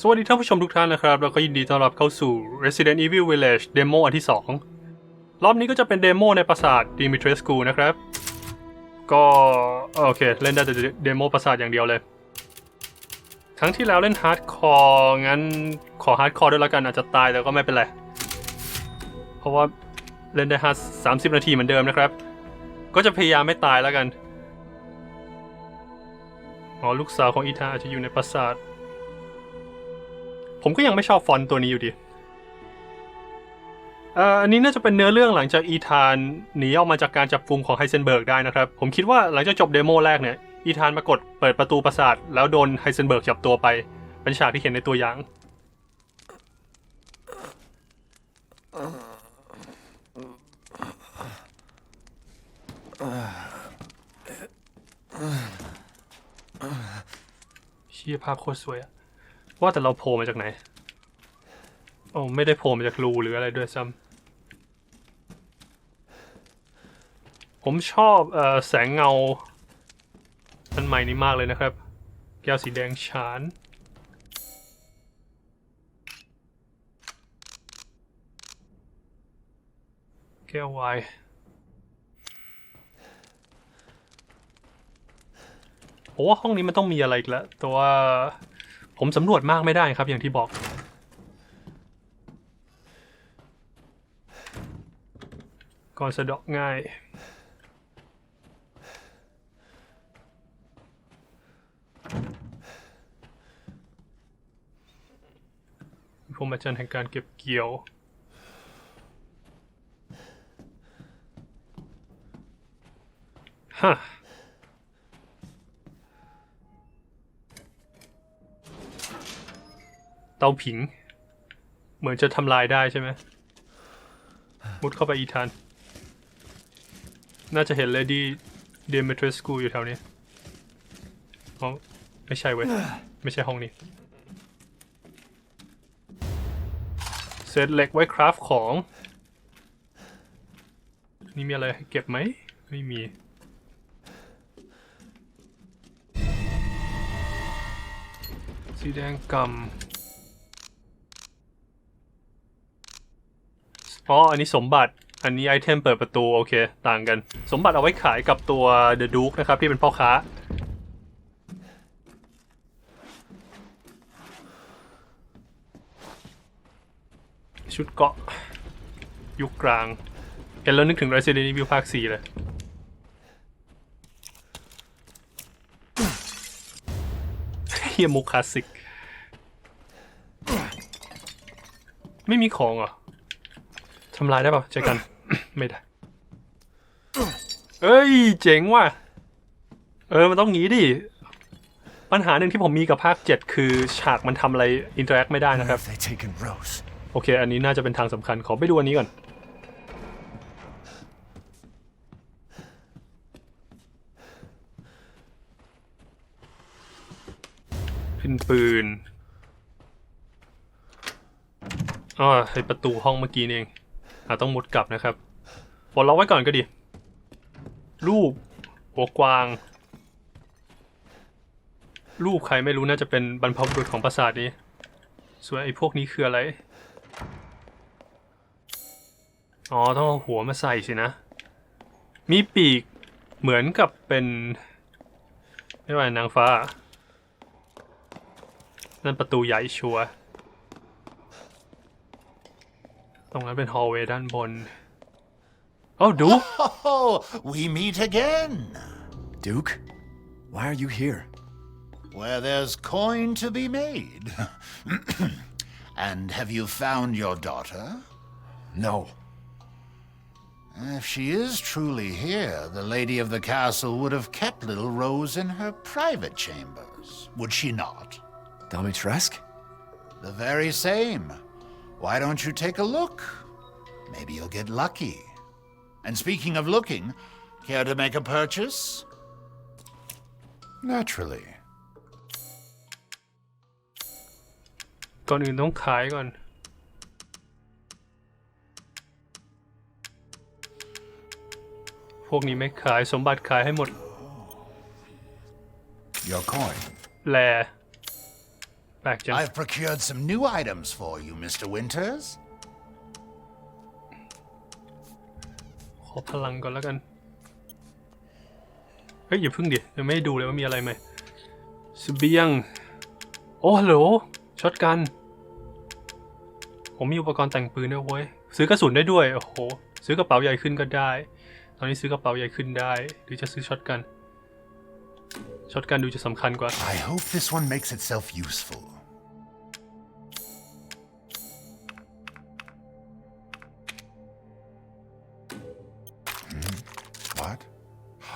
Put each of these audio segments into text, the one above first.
สวัสดีท่านผู้ชมทุกท่านนะครับ แล้วก็ยินดีต้อนรับเข้าสู่ Resident Evil Village เดโมอันที่ 2 รอบนี้ก็จะเป็นเดโมในปราสาท Dimitrescu นะครับ ก็โอเค เล่นได้แต่เดโมปราสาทอย่างเดียวเลย ครั้งที่แล้วเล่นฮาร์ดคอร์งั้นขอฮาร์ดคอร์ด้วยล้วกันอาจจะตายแต่ก็ไม่เป็นไร เพราะว่าเล่นได้ฮาร์ดสามสิบนาทีเหมือนเดิมนะครับ ก็จะพยายามไม่ตายแล้วกันอ๋อลูกสาวของอีธาอาจจะอยู่ในปราสาท ผมก็ยังไม่ชอบฟอนต์ตัวนี้อยู่ดีอันนี้น่าจะเป็นเนื้อเรื่องหลังจากอีธานหนีออกมาจากการจับกุมของไฮเซนเบิร์กได้นะครับ ผมคิดว่าหลังจากจบเดโมแรกเนี่ย อีธานมากดเปิดประตูปราสาท แล้วโดนไฮเซนเบิร์กจับตัวไป เป็นฉากที่เห็นในตัวอย่าง เชี่ยภาพโคตรสวยอะ ว่าแต่เราโผล่มาจากไหนโอ้ไม่ได้โผล่มาจากรูหรืออะไรด้วยซ้ำผมชอบออแสงเงาอันใหม่นี้มากเลยนะครับ แก้วสีแดงฉานแก้ววายผมว่าห้องนี้มันต้องมีอะไรอีกแล้วแต่ว่า ผมสำรวจมากไม่ได้ครับอย่างที่บอกก่อนสะดาะง่ายพรหมจรรย์แห่งการเก็บเกี่ยวฮะ เตาผิง เหมือนจะทำลายได้ใช่ไหมมุดเข้าไปอีธาน น่าจะเห็นเลดี้เดมิทรสกูอยู่แถวนี้ห้องไม่ใช่เว้ย ไม่ใช่ห้องนี้เศษเหล็กไว้คราฟของ นี่มีอะไรเก็บไหม ไม่มี สีแดงกำ อ๋อ อันนี้สมบัติ อันนี้ไอเทมเปิดประตู โอเค ต่างกัน สมบัติเอาไว้ขายกับตัว The Duke นะครับ ที่เป็นพ่อค้า ชุดเกาะ ยุคกลาง เห็นแล้วนึกถึง Resident Evil ภาค 4 เลยเฮียมุกคลาสสิก ไม่มีของเหรอ ทำลายได้ป่ะเจอกัน ไม่ได้ เอ้ย เจ๋งว่ะ เออ มันต้องงี้ดิ ปัญหาหนึ่งที่ผมมีกับภาค 7 คือฉากมันทำอะไรอินเตอร์แอคไม่ได้นะครับ โอเค อันนี้น่าจะเป็นทางสำคัญ ขอไปดูอันนี้ก่อนขึ้นปืนอ๋อไอประตูห้องเมื่อกี้เอง อะต้องมุดกลับนะครับปลดล็อกไว้ก่อนก็ดี รูปหัวกวาง รูปใครไม่รู้น่าจะเป็นบรรพบุรุษของปราสาทนี้ ส่วนไอ้พวกนี้คืออะไร อ๋อ ต้องเอาหัวมาใส่สินะ มีปีกเหมือนกับเป็น ไม่ว่านางฟ้า นั่นประตูใหญ่ชัวร์ ตรงนั้นเป็นฮอลเวย์ด้านบนเอ้าดู Oh, we meet again. Duke? Why are you here? Where there's coin to be made. and have you found your daughter? No. If she is truly here, the lady of the castle would have kept little Rose in her private chambers, would she not? Dimitrescu? The very same. Why don't you take a look? Maybe you'll get lucky. And speaking of looking, care to make a purchase? Naturally. ก่อนอื่นต้องขายก่อน พวกนี้ไม่ขายสมบัติขายให้หมด Your coin. แล แปลกๆจัง I've procured some new items for you, Mr. Winters. ขอพลังก่อนแล้วกัน เฮ้ยอย่าพึ่งดิยังไม่ได้ดูเลยว่ามีอะไรไหมสเบียง โอ้ฮัลโหลช็อตกัน ผมมีอุปกรณ์แต่งปืนด้วยเว้ย ซื้อกระสุนได้ด้วย โอ้โห ซื้อกระเป๋าใหญ่ขึ้นก็ได้ ตอนนี้ซื้อกระเป๋าใหญ่ขึ้นได้ หรือจะซื้อช็อตกัน ช็อตกันดูจะสำคัญกว่า I hope this one makes itself useful.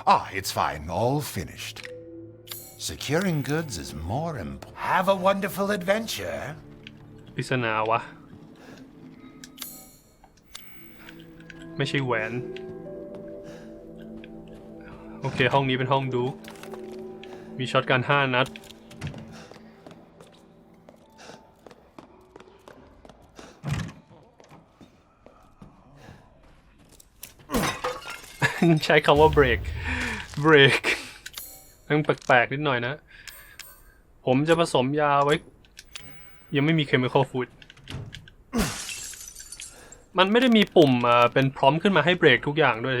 Ah, it's fine. All finished. Securing goods is more important. Have a wonderful adventure. ปริศนาวะ ไม่ใช่แหวน โอเค ห้องนี้เป็นห้องดู มีช็อตกันห้านัด ใช้คำว่าเบรก เบรกมันแปลกๆนิดหน่อยนะ ผมจะผสมยาไว้ ยังไม่มีเคมีคอลฟูดมันไม่ได้มีปุ่มเป็นพร้อมขึ้นมาให้เบรกทุกอย่างด้วย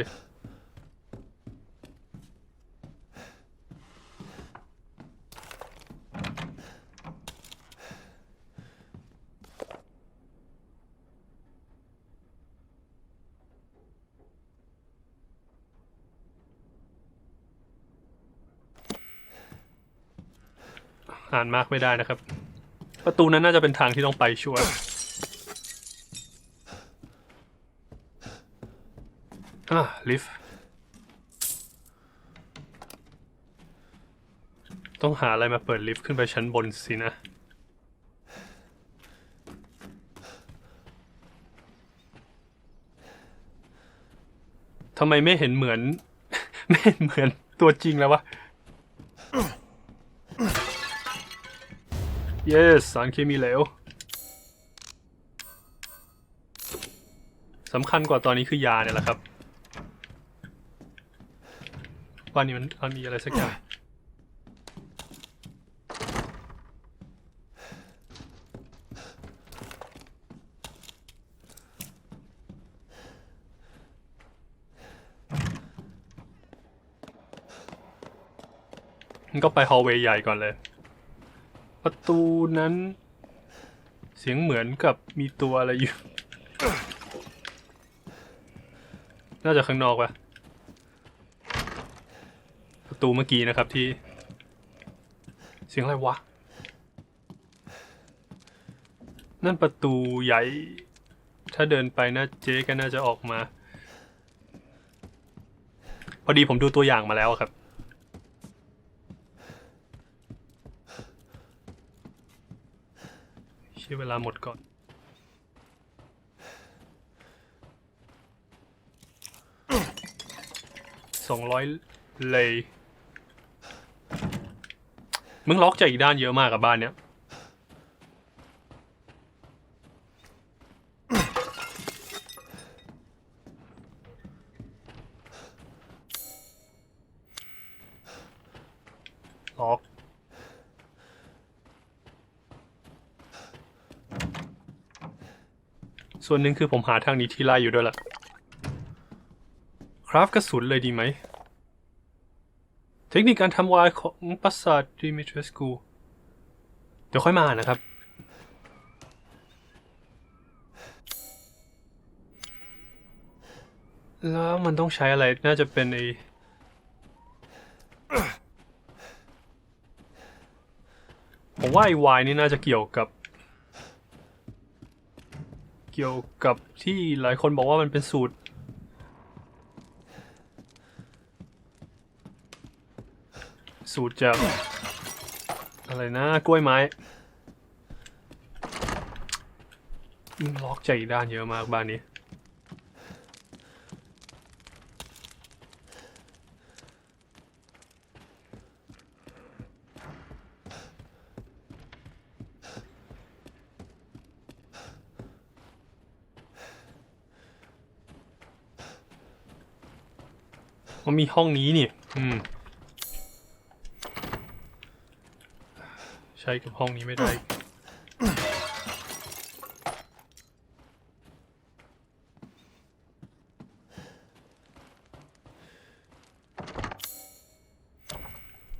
อ่านมากไม่ได้นะครับ ประตูนั้นน่าจะเป็นทางที่ต้องไปชัวร์อะลิฟต์ต้องหาอะไรมาเปิดลิฟต์ขึ้นไปชั้นบนสินะทำไมไม่เห็นเหมือน ไม่เห็นเหมือนตัวจริงแล้ววะ yes สารเคมีเหลวสำคัญกว่าตอนนี้คือยาเนี่ยแหละครับว่านี่มันมันมีอะไรสักอย่างมันก็ไปฮอลเวย์ใหญ่ก่อนเลย ประตูนั้น เสียงเหมือนกับมีตัวอะไรอยู่ น่าจะข้างนอกปะประตูเมื่อกี้นะครับที่ เสียงอะไรวะ นั่นประตูใหญ่ ถ้าเดินไปนะเจ๊ก็น่าจะออกมา พอดีผมดูตัวอย่างมาแล้วครับ ใช้เวลาหมดก่อน สองร้อยเลย มึงล็อกจากอีกด้านเยอะมากกับบ้านเนี้ย ล็อก ส่วนหนึ่งคือผมหาทางนี้ที่ไล่อยู่ด้วยล่ะ คราฟกระสุนเลยดีไหม เทคนิคการทำวายของปราสาทดิมิทรสกู เดี๋ยวค่อยมานะครับ แล้วมันต้องใช้อะไร น่าจะเป็นไอผมว่าไอวายนี่น่าจะเกี่ยวกับ เกี่ยวกับที่หลายคนบอกว่ามันเป็นสูตร สูตรจากอะไรนะกล้วยไม้ล็อกใจด้านเยอะมากบ้านนี้ มันมีห้องนี้นี่ อืม ใช้กับห้องนี้ไม่ได้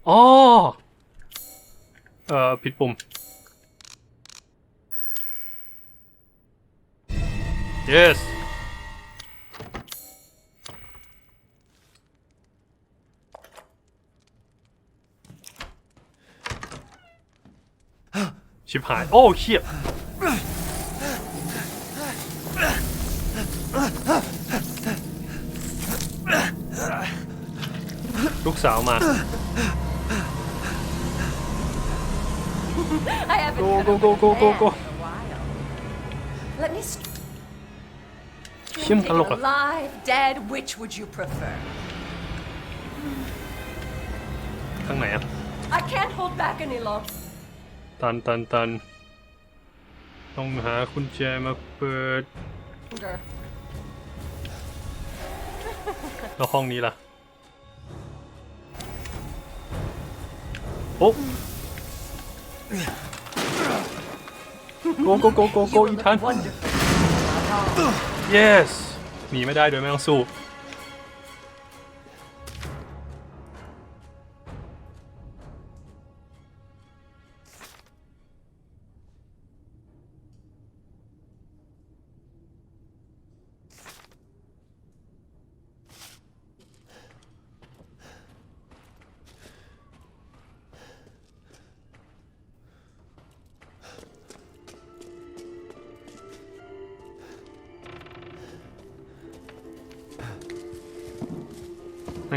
อ๋อ เอ่อ ผิดปุ่ม yes ชิบหาย โอ้เชี่ยลูกสาวมา I haven't Go, had go, a go, go, go, man go. in a while. Let me st- เชี่ยมนตลกอะ alive, dead, which would you prefer? ทางไหนอะ I can't hold back any longer. ตันตันตันต้องหากุญแจมาเปิดแล้วห้องนี้ล่ะ โอ้โกโกโกโกโก You อี will ทัน look wonderful. yes หนีไม่ได้โดยไม่ต้องสู้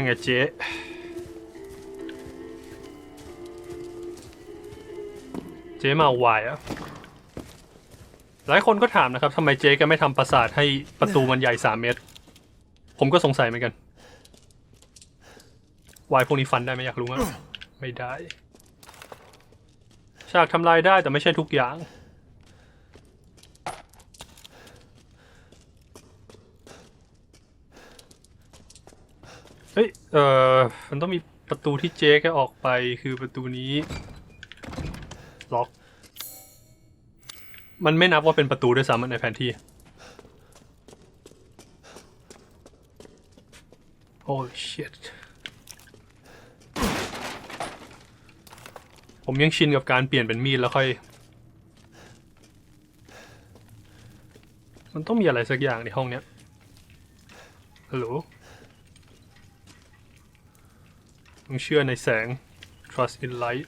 ไงเจ๊เจ๊มาเอาวายอะหลายคนก็ถามนะครับทำไมเจ๊แกไม่ทำปราสาทให้ประตูมันใหญ่สามเมตร ผมก็สงสัยเหมือนกันวายพวกนี้ฟันได้ไหมอยากรู้มากไม่ได้ ฉากทำลายได้แต่ไม่ใช่ทุกอย่าง เฮ้ย เอ่อ มันต้องมีประตูที่เจ๊แกออกไปคือประตูนี้ ล็อก มันไม่นับว่าเป็นประตูด้วยซ้ำในแผนที่ โอ้ shit ผมยังชินกับการเปลี่ยนเป็นมีดแล้วค่อย มันต้องมีอะไรสักอย่างในห้องเนี้ยฮัลโหล ต้องเชื่อในแสง trust in light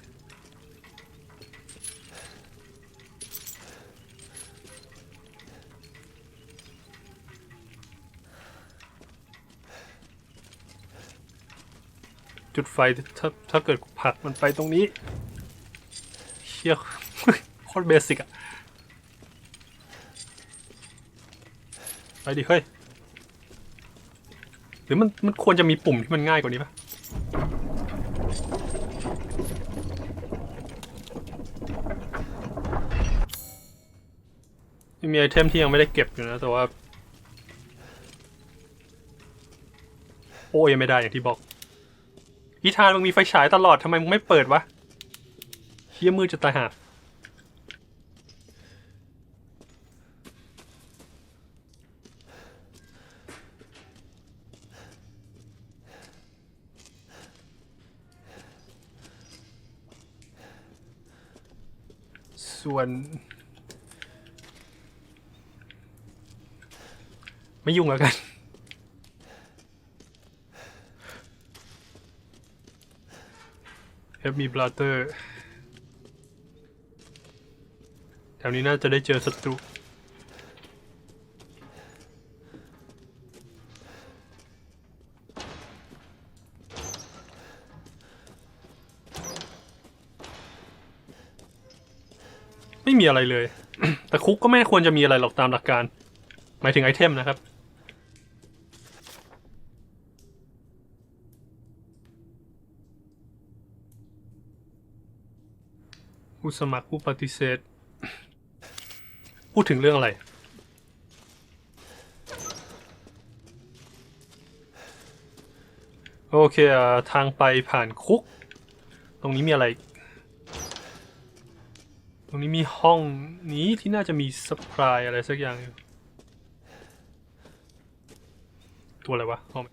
จุดไฟถ้าถ้าเกิดผลักมันไปตรงนี้เชี่ยโคตรเบสิกอะไปดิเฮ้ย หรือมันมันควรจะมีปุ่มที่มันง่ายกว่านี้ปะ มีไอเทมที่ยังไม่ได้เก็บอยู่นะ แต่ว่า โอ้ยังไม่ได้อย่างที่บอก อีธานมึงมีไฟฉายตลอดทำไมมึงไม่เปิดวะเฮี้ยมืดจะตายหาส่วน ไม่ยุ่งแล้วกันเอฟมีบลาเตอร์แถวนี้น่าจะได้เจอศัตรูไม่มีอะไรเลย แต่คุกก็ไม่ควรจะมีอะไรหรอกตามหลักการ หมายถึงไอเทมนะครับ ผู้สมัครผู้ปฏิเสธ พูดถึงเรื่องอะไร โอเคอะทางไปผ่านคุก ตรงนี้มีอะไร ตรงนี้มีห้องนี้ที่น่าจะมีสปายอะไรสักอย่างอยู่ ตัวอะไรวะห้อง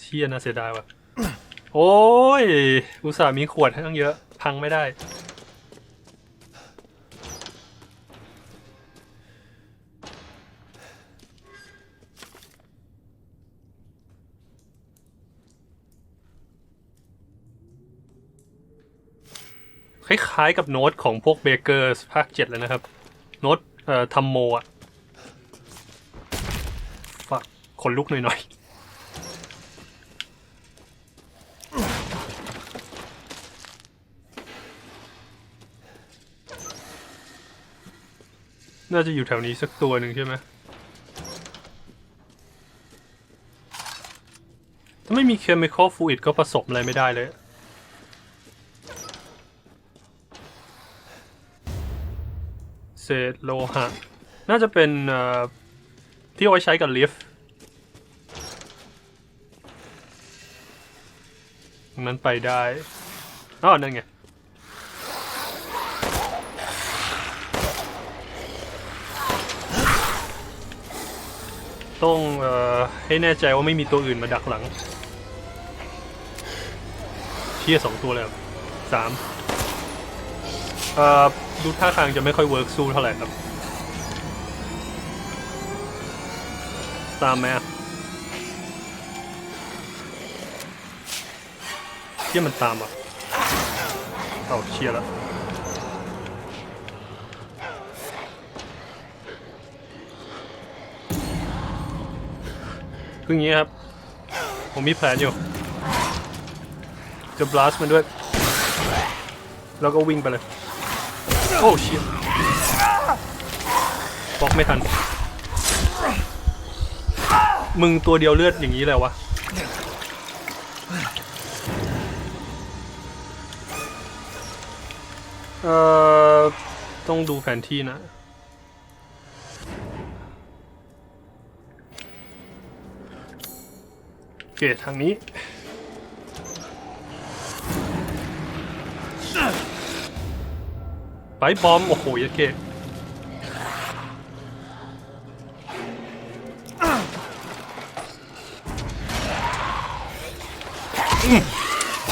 เชี่ยน่าเสียดายว่ะ โอ้ย อุตส่าห์มีขวดให้ตั้งเยอะ พังไม่ได้ คล้ายๆกับโน้ตของพวกเบเกอร์ภาคเจ็ดเลยนะครับ โน้ตเอ่อทัมโมอะ ฝักขนลุกหน่อยๆ น่าจะอยู่แถวนี้สักตัวหนึ่งใช่ไหมถ้าไม่มี chemical fluid ก็ผสมอะไรไม่ได้เลย เศษโลหะ น่าจะเป็นที่เอาไว้ใช้กับลิฟต์นั้นไปได้อ้าวนั่นไง ต้องออให้แน่ใจว่าไม่มีตัวอื่นมาดักหลัง เชี่ยสองตัวเลยครับสามดูท่าทางจะไม่ค่อยเวิร์กสู้เท่าไหร่ครับ ตามไหมอะเชี่ยมันตามอะ เอาเชียร์แล้ว คืออย่างนี้ครับ ผมมีแผนอยู่จะบลัสมันด้วย แล้วก็วิ่งไปเลย โอ้ชี่ยบล็อกไม่ทัน มึงตัวเดียวเลือดอย่างนี้เลยวะ เอ่อ ต้องดูแผนที่นะ คทางนี้ไปบอม โอ้โหยัดเกะ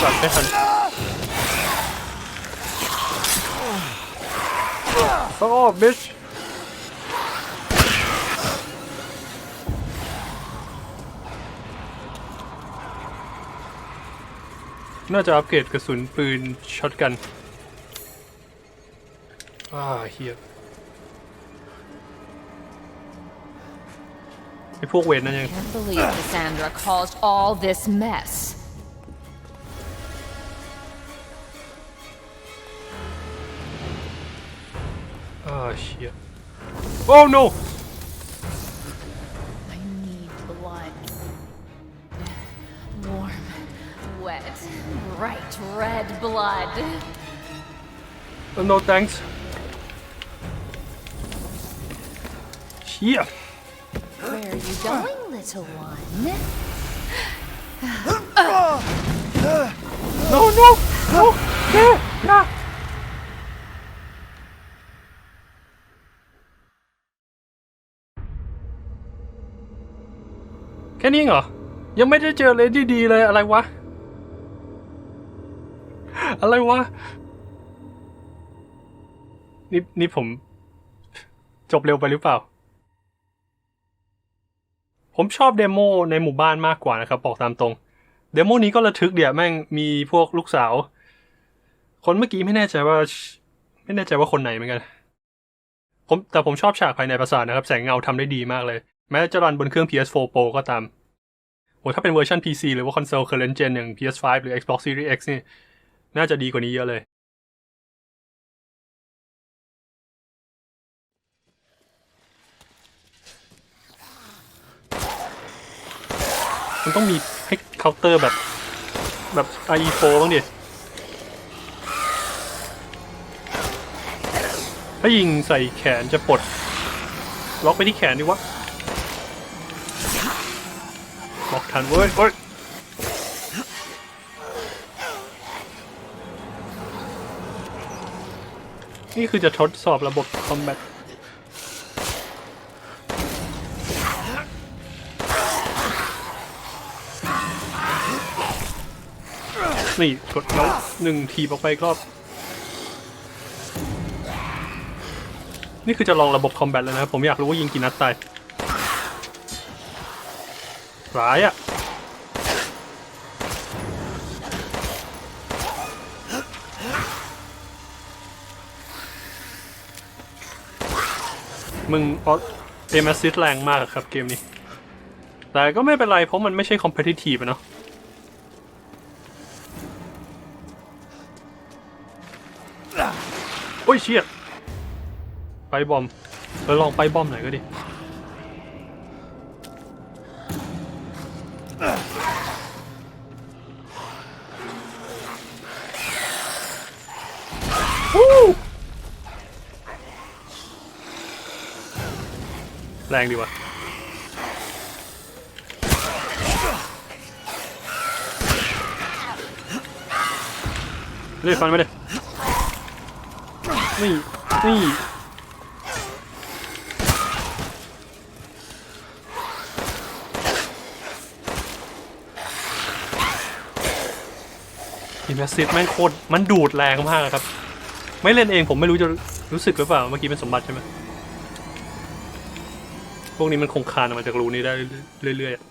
จับไม่ทันโอ้บิช น่าจะอัปเกรดกระสุนปืนช็อตกันอ่าเฮียไอพวกเวรนั่นยัง Can't believe Cassandra caused all this mess. อ่าเชียโอ้ no blood. no thanks เชีย Where are you going, little one? no no no เย้อย่าแค่นี้เหรอ ยังไม่ได้เจอเลยดีๆเลยอะไรวะ อะไรวะ นี่นี่ผม จบเร็วไปหรือเปล่า ผมชอบเดโมในหมู่บ้านมากกว่านะครับบอกตามตรง เดโมนี้ก็ระทึกเดี๋ยวแม่งมีพวกลูกสาว คนเมื่อกี้ไม่แน่ใจว่า ไม่แน่ใจว่าคนไหนเหมือนกันผมแต่ผมชอบฉากภายในปราสาทนะครับ แสงเงาทำได้ดีมากเลย แม้จะรันบนเครื่อง PS4 Pro ก็ตามโหถ้าเป็นเวอร์ชัน PC หรือว่าคอนโซล current gen อย่าง PS5 หรือ Xbox Series X นี่ น่าจะดีกว่านี้เยอะเลย มันต้องมีให้เคาน์เตอร์แบบ แบบ IE4 บ้างดิถ้ายิงใส่แขนจะปลด ล็อกไปที่แขนดีวะ ล็อกทันเว้ยเว้ย นี่คือจะทดสอบระบบคอมแบทนี่กดแล้วหนึ่งทีออกไปกรอบ นี่คือจะลองระบบคอมแบทแล้วนะครับ ผมอยากรู้ว่ายิงกี่นัดตายร้ายอะ มึงออเอมซิสแรงมากครับเกมนี้ แต่ก็ไม่เป็นไรเพราะมันไม่ใช่คอมเพติทีฟเนาะโอ้ยเชี่ยไปบอมเออลองไปบอมหน่อยก็ดี แรงดีวะเรียกฟันมาเลยนี่ นี่ อินเวสซิตแม่งโคตร มันดูดแรงมากอะครับ ไม่เล่นเองผมไม่รู้จะรู้สึกหรือเปล่า เมื่อกี้เป็นสมบัติใช่ไหม วกนี้มันคงคานออกมาจากรูนี้ได้เรื่อยๆอะ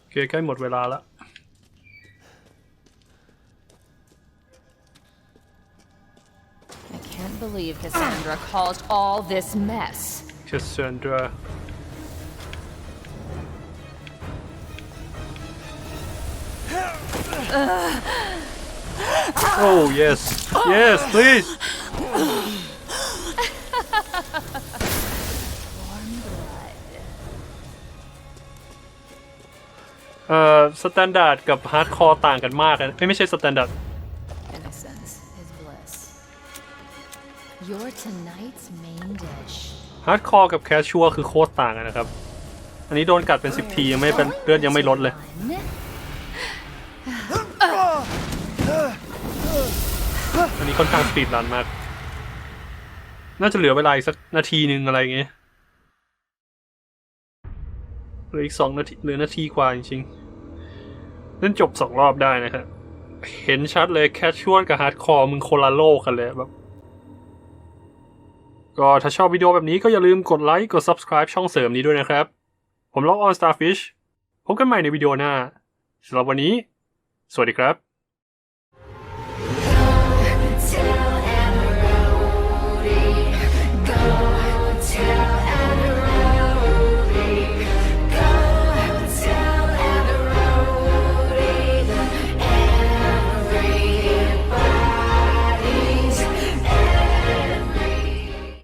โอเคใกล้หมดเวลาแล้ว I can't believe Cassandra caused all this mess. Cassandra. oh yes, yes, please. เอ่อสแตนดาร์ดกับฮาร์ดคอร์ต่างกันมากนะเอ้ยไม่ใช่สแตนดาร์ด Innocence is bliss. You're tonight's main dish. ฮาร์ดคอร์กับแคชชัวคือโคตรต่างกันนะครับ อันนี้โดนกัดเป็นสิบทียังไม่เป็นเลือดยังไม่ลดเลย One. อันนี้ค่อนข้างสปีดรันมาก น่าจะเหลือเวลาอีกสักนาทีหนึ่งอะไรอย่างเงี้ยเห ลืออีกสองนาทีเหลือนาทีกว่าจริงๆเล่นจบสองรอบได้นะครับเห็นชัดเลยแคชชวลกับฮาร์ดคอร์มึงโคนละโลกกันเลยแบบ ก็ถ้าชอบวิดีโอแบบนี้ก็อย่าลืมกดไลค์ กด subscribe ช่องเสริมนี้ด้วยนะครับ ผมล็อกออน Starfish พบกันใหม่ในวิดีโอหน้าสำหรับวันนี้ สวัสดีครับ